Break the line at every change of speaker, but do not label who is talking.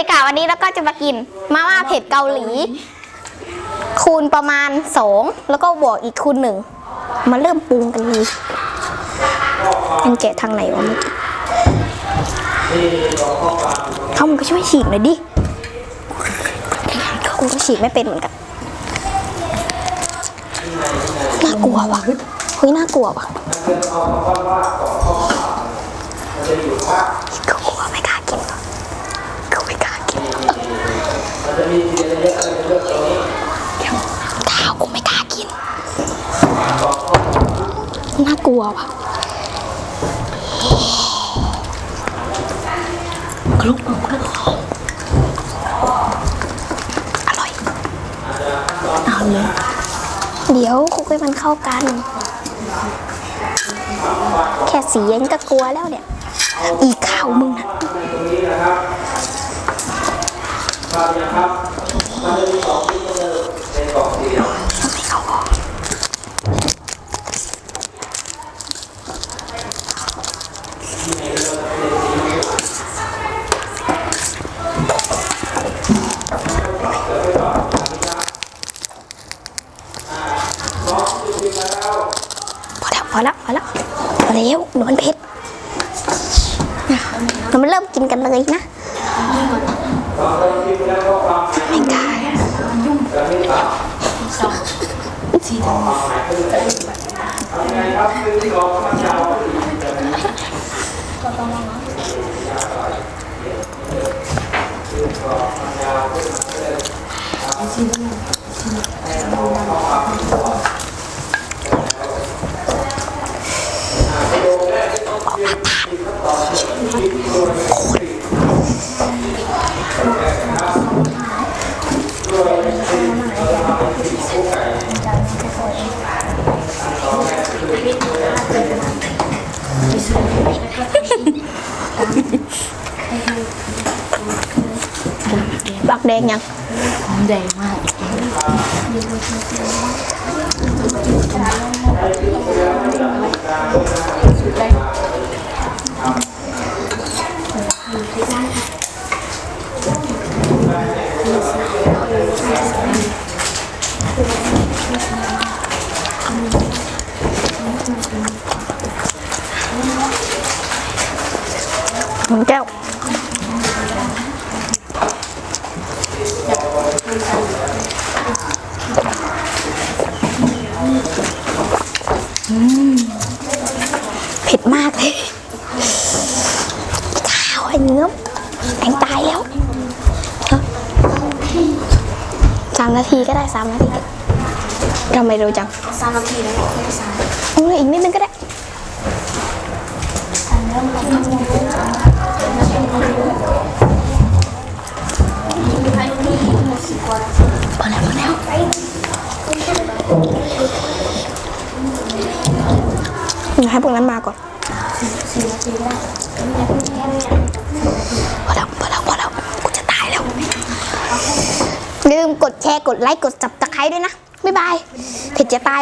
ดีกว่าวันนี้แล้วก็จะมากินมาม่าเผ็ดเกาหลี คูณประมาณสองแล้วก็บวกอีกคูณหนึ่งมาเริ่มปรุงกันเลยมันแกะทางไหนวะเมื่อกี้เขามันก็ช่วยฉีกหน่อยดิกูก็ฉีกไม่เป็นเหมือนกันน่ากลัวว่ะเฮ้ยน่ากลัวว่ะกูกลัวไม่กล้ากินว่ะกูไม่กล้ากิน ข้าวกูไม่กล้ากิน น่าก ลัวว่ะกรุบกรุกอร่อย เอาเลยเดี๋ยวคุกให้มันเข้ากัน แค่สียังก็กลัวแล้วเนี่ย อีกข้าวมึงนะไม่เพอแล้วพอแล้วพอแล้วพอแล้วหนูมันเผ็ดเรามาเริ่มกินกันเลยนะไม่กล้าบักแดง ยัง
ใหญ่
แก้วเผ็ดมากเลยข้าวไอ้เนื้อ สามนาทีก็ได้สามนาทีทำไมเร็วจัง
สามนาทีแล้วไม่ได้สาม
เอออีกนิดนึงก็ได้พอแล้วพอแล้วเดี๋ยวให้พวกนั้นมาก่อน
สี่นาทีแล้ว
พอแล้วพอแล้วพอแล้วกูจะตายแล้วอย่า ลืมกดแชร์กดไลค์กดจับตะไคร้ด้วยนะ บ๊ายบายเผ็ดจะตาย